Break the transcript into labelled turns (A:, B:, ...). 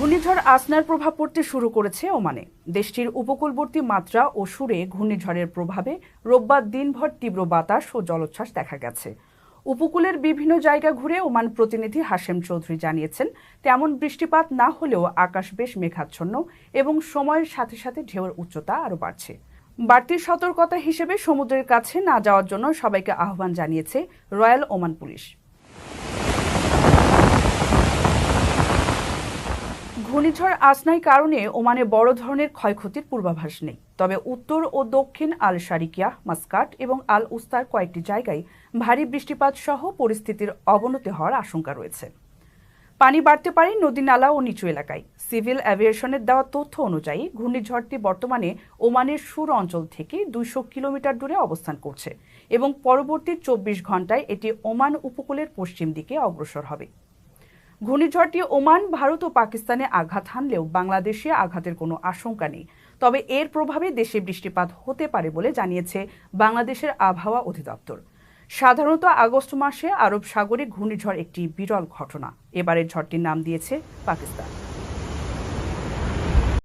A: ঘূর্ণিঝড় আসনার প্রভাব পড়তে শুরু করেছে ওমানে। দেশটির উপকূলবর্তী মাত্রা ও সুরে ঘূর্ণিঝড়ের প্রভাবে রোববার দিনভর তীব্র বাতাস ও জলোচ্ছ্বাস দেখা গেছে। উপকূলের বিভিন্ন জায়গা ঘুরে ওমান প্রতিনিধি হাশেম চৌধুরী জানিয়েছেন, তেমন বৃষ্টিপাত না হলেও আকাশ বেশ মেঘাচ্ছন্ন এবং সময়ের সাথে সাথে ঢেউয়ের উচ্চতা আরও বাড়ছে। বাড়তি সতর্কতা হিসেবে সমুদ্রের কাছে না যাওয়ার জন্য সবাইকে আহ্বান জানিয়েছে রয়্যাল ওমান পুলিশ। ঘূর্ণিঝড় আসনাই কারণে ওমানে বড় ধরনের ক্ষয়ক্ষতির পূর্বাভাস নেই। তবে উত্তর ও দক্ষিণ আল শারিকিয়া, মাস্কাট এবং আল উস্তার কয়েকটি জায়গায় ভারী বৃষ্টিপাত সহ পরিস্থিতির অবনতি হওয়ার আশঙ্কা রয়েছে। পানি বাড়তে পারে নদী নালা ও নিচু এলাকায়। সিভিল অ্যাভিয়েশনের দেওয়া তথ্য অনুযায়ী, ঘূর্ণিঝড়টি বর্তমানে ওমানের সুর অঞ্চল থেকে দুইশো কিলোমিটার দূরে অবস্থান করছে এবং পরবর্তী চব্বিশ ঘন্টায় এটি ওমান উপকূলের পশ্চিম দিকে অগ্রসর হবে। ঘূর্ণিঝড়টি ওমান, ভারত ও পাকিস্তানে আঘাত হানলেও বাংলাদেশে আঘাতের কোনো আশঙ্কা নেই। তবে এর প্রভাবে দেশে বৃষ্টিপাত হতে পারে বলে জানিয়েছে বাংলাদেশের আবহাওয়া অধিদপ্তর। সাধারণত আগস্ট মাসে আরব সাগরে ঘূর্ণিঝড় একটি বিরল ঘটনা। এবারের ঝড়টির নাম দিয়েছে পাকিস্তান।